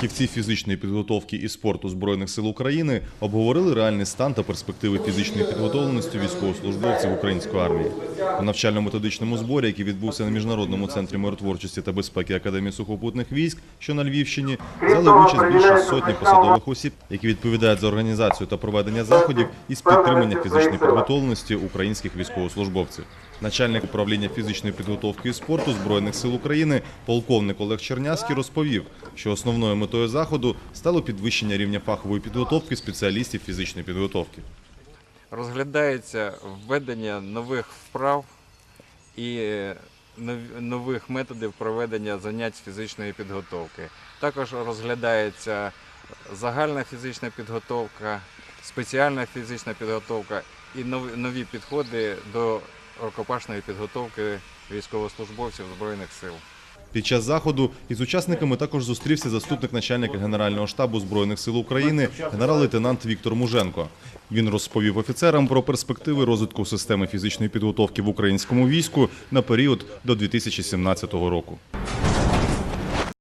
Фахівці фізичної підготовки і спорту Збройних сил України обговорили реальний стан та перспективи фізичної підготовленості військовослужбовців української армії. У навчально-методичному зборі, який відбувся на міжнародному центрі миротворчості та безпеки Академії сухопутних військ, що на Львівщині, взяли участь більше сотні посадових осіб, які відповідають за організацію та проведення заходів із підтримання фізичної підготовленості українських військовослужбовців. Начальник управління фізичної підготовки і спорту Збройних сил України, полковник Олег Чернявський, розповів, що основною метою заходу стало підвищення рівня фахової підготовки спеціалістів фізичної підготовки. Розглядається введення нових вправ і е, нових методів проведення занять фізичної підготовки. Також розглядається загальна фізична підготовка, спеціальна фізична підготовка і нові підходи до рукопашної підготовки військовослужбовців Збройних сил. Під час заходу із учасниками також зустрівся заступник начальника Генерального штабу Збройних сил України генерал-лейтенант Віктор Муженко. Він розповів офіцерам про перспективи розвитку системи фізичної підготовки в українському війську на період до 2017 року.